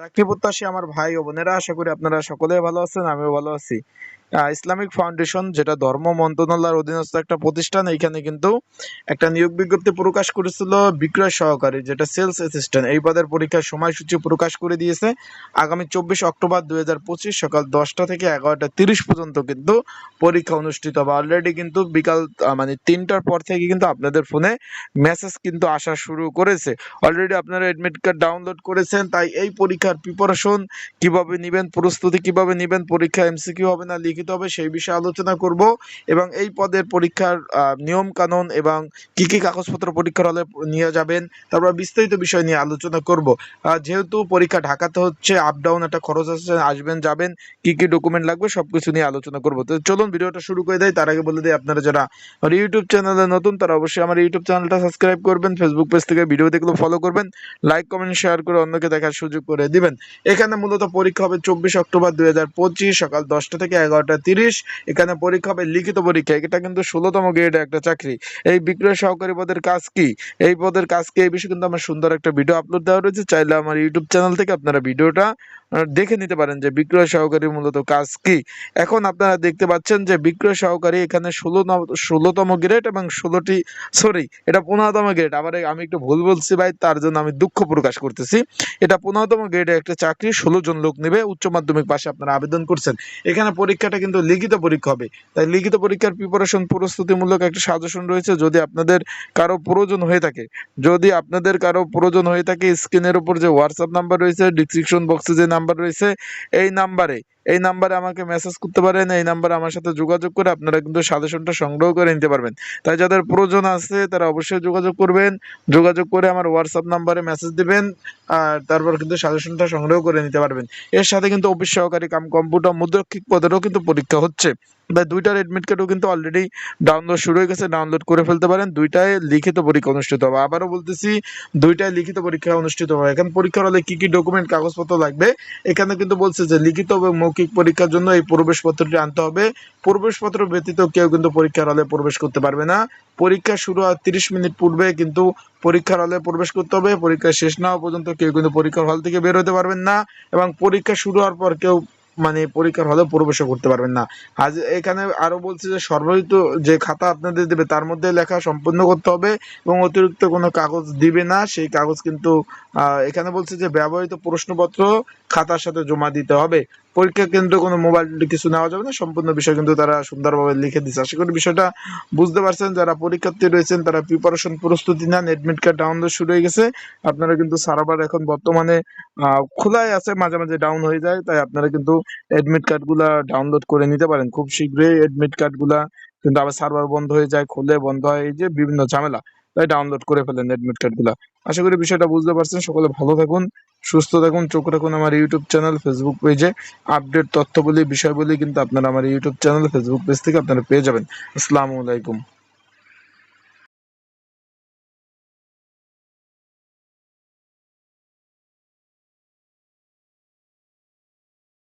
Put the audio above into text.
চাকরি প্রত্যাশী আমার ভাই ও বোনেরা, আশা করি আপনারা সকলে ভালো আছেন, আমিও ভালো আছি। ইসলামিক ফাউন্ডেশন, যেটা ধর্ম মন্ত্রণালয়ের অধীনস্থ একটা প্রতিষ্ঠান, এইখানে কিন্তু একটা নিয়োগ বিজ্ঞপ্তি প্রকাশ করেছিল বিক্রয় সহকারী, যেটা সেলস অ্যাসিস্ট্যান্ট এই পদের পরীক্ষার সময়সূচি প্রকাশ করে দিয়েছে। আগামী চব্বিশ অক্টোবর দুই হাজার পঁচিশ সকাল দশটা থেকে এগারোটা তিরিশ পর্যন্ত কিন্তু পরীক্ষা অনুষ্ঠিত হবে। অলরেডি কিন্তু বিকাল মানে তিনটার পর থেকে কিন্তু আপনাদের ফোনে মেসেজ কিন্তু আসা শুরু করেছে। অলরেডি আপনারা এডমিট কার্ড ডাউনলোড করেছেন, তাই এই পরীক্ষার প্রিপারেশন কীভাবে নেবেন, প্রস্তুতি কীভাবে নেবেন, পরীক্ষা এমসি এমসিকিউ হবে না লিখিত হবে সেই বিষয়ে আলোচনা করব এবং এই পদের পরীক্ষার নিয়ম কানুন এবং কি কি কাগজপত্র পরীক্ষার হলে নিয়ে যাবেন তারপর বিস্তারিত বিষয় নিয়ে আলোচনা করব। যেহেতু পরীক্ষা ঢাকাতে হচ্ছে আপ ডাউন একটা খরচ আছে, আসবেন, যাবেন, কি কি ডকুমেন্ট লাগবে সবকিছু নিয়ে আলোচনা করব। তো চলুন ভিডিওটা শুরু করে দেয় তার আগে বলে দিই আপনারা যারা আমার ইউটিউব চ্যানেলে নতুন, তারা অবশ্যই আমার ইউটিউব চ্যানেলটা সাবস্ক্রাইব করবেন ফেসবুক পেজ থেকে ভিডিও দেখলে ফলো করবেন লাইক কমেন্ট শেয়ার করে অন্যকে দেখার সুযোগ করে দিবেন। এখানে মূলত পরীক্ষা হবে চব্বিশ অক্টোবর দুই হাজার পঁচিশ সকাল দশটা থেকে এগারোটা তিরিশ, এখানে পরীক্ষা হবে লিখিত পরীক্ষা, এটা কিন্তু ষোলোতম গ্রেডে একটা চাকরি। এই বিক্রয় সহকারী পদের কাজ কি? এই পদের কাজ কি? এই বিষয়ে কিন্তু আমার সুন্দর একটা ভিডিও আপলোড দেওয়া রয়েছে, চাইলে আমার ইউটিউব চ্যানেল থেকে আপনারা ভিডিওটা দেখে নিতে পারেন যে বিক্রয় সহকারী মূলত কাজ কি। এখন আপনারা দেখতে পাচ্ছেন যে বিক্রয় সহকারী এখানে ষোলো ষোলোতম গ্রেড এবং ষোলোটি সরি এটা পনেরোতম গ্রেড আবার আমি একটু ভুল বলছি ভাই, তার জন্য আমি দুঃখ প্রকাশ করতেছি। এটা পনেরোতম গ্রেডে একটা চাকরি, ষোলো জন লোক নেবে, উচ্চ মাধ্যমিক পাশে আপনারা আবেদন করছেন। এখানে পরীক্ষাটা কিন্তু লিখিত পরীক্ষা হবে। তাই লিখিত পরীক্ষার প্রিপারেশন প্রস্তুতিমূলক একটা সাজেশন রয়েছে, যদি আপনাদের কারও প্রয়োজন হয়ে থাকে। যদি আপনাদের কারও প্রয়োজন হয়ে থাকে স্ক্রিনের উপর যে হোয়াটসঅ্যাপ নাম্বার রয়েছে ডিসক্রিপশন বক্সে যে রয়েছে এই নাম্বারে এই নাম্বারে আমাকে মেসেজ করতে পারেন, এই নাম্বারে আমার সাথে যোগাযোগ করে আপনারা কিন্তু সাজেশনটা সংগ্রহ করে নিতে পারবেন। তাই যাদের প্রয়োজন আছে তারা অবশ্যই যোগাযোগ করবেন, যোগাযোগ করে আমার হোয়াটসঅ্যাপ নাম্বারে মেসেজ দিবেন, আর তারপর কিন্তু সাজেশনটা সংগ্রহ করে নিতে পারবেন। এর সাথে কিন্তু অফিস সহকারী কাম কম্পিউটার মুদ্রক্ষিক পদেরও কিন্তু পরীক্ষা হচ্ছে। তাই দুইটার এডমিট কার্ডও কিন্তু অলরেডি ডাউনলোড শুরু হয়ে গেছে ডাউনলোড করে ফেলতে পারেন, দুইটায় লিখিত পরীক্ষা অনুষ্ঠিত হবে। আবারও বলতেছি, দুইটায় লিখিত পরীক্ষা অনুষ্ঠিত হবে। এখানে পরীক্ষার হলে কি কি ডকুমেন্ট কাগজপত্র লাগবে? এখানে কিন্তু বলছে যে লিখিত এবং মৌখিক পরীক্ষার জন্য এই প্রবেশপত্রটি আনতে হবে। প্রবেশপত্র ব্যতীত কেউ কিন্তু পরীক্ষার হলে প্রবেশ করতে পারবে না। পরীক্ষা শুরু হওয়ার তিরিশ মিনিট পূর্বে কিন্তু পরীক্ষার হলে প্রবেশ করতে হবে। পরীক্ষা শেষ না হওয়া পর্যন্ত কেউ কিন্তু পরীক্ষার হল থেকে বের হতে পারবেন না এবং পরীক্ষা শুরু হওয়ার পর কেউ মানে পরীক্ষার হলে প্রবেশও করতে পারবেন না। আজ এখানে আরও বলছে যে সর্বহিত যে খাতা আপনাদের দেবে তার মধ্যে লেখা সম্পূর্ণ করতে হবে এবং অতিরিক্ত কোনো কাগজ দিবে না। সেই কাগজ কিন্তু এখানে বলছে যে ব্যবহৃত প্রশ্নপত্র খাতার সাথে জমা দিতে হবে। পরীক্ষা কেন্দ্রে কোনো মোবাইল কিছু নেওয়া যাবে না। সম্পূর্ণ বিষয় কিন্তু তারা সুন্দরভাবে লিখে দিচ্ছে আশা করি বিষয়টা বুঝতে পারছেন। যারা পরীক্ষার্থী রয়েছেন, তারা প্রিপারেশন প্রস্তুতি নেন। এডমিট কার্ড ডাউনলোড শুরু হয়ে গেছে। আপনারা কিন্তু সার্ভার এখন বর্তমানে খোলাই আছে, মাঝে মাঝে ডাউন হয়ে যায়। তাই আপনারা কিন্তু এডমিট কার্ডগুলা ডাউনলোড করে নিতে পারেন। খুব শীঘ্রই এডমিট কার্ডগুলা কিন্তু আবার সার্ভার বন্ধ হয়ে যায়, খুলে বন্ধ হয়। এই যে বিভিন্ন ঝামেলা, তাই ডাউনলোড করে ফেলেন এডমিট কার্ডগুলা। আশা করি বিষয়টা বুঝতে পারছেন। সকলে ভালো থাকুন। সুস্থ থাকুন, চোখ রাখুন আমার ইউটিউব চ্যানেল ফেসবুক পেজে আপডেট তথ্য বলি বিষয় বলি কিন্তু আপনারা আমার ইউটিউব চ্যানেল ফেসবুক পেজ থেকে আপনারা পেয়ে যাবেন। আসসালামু আলাইকুম।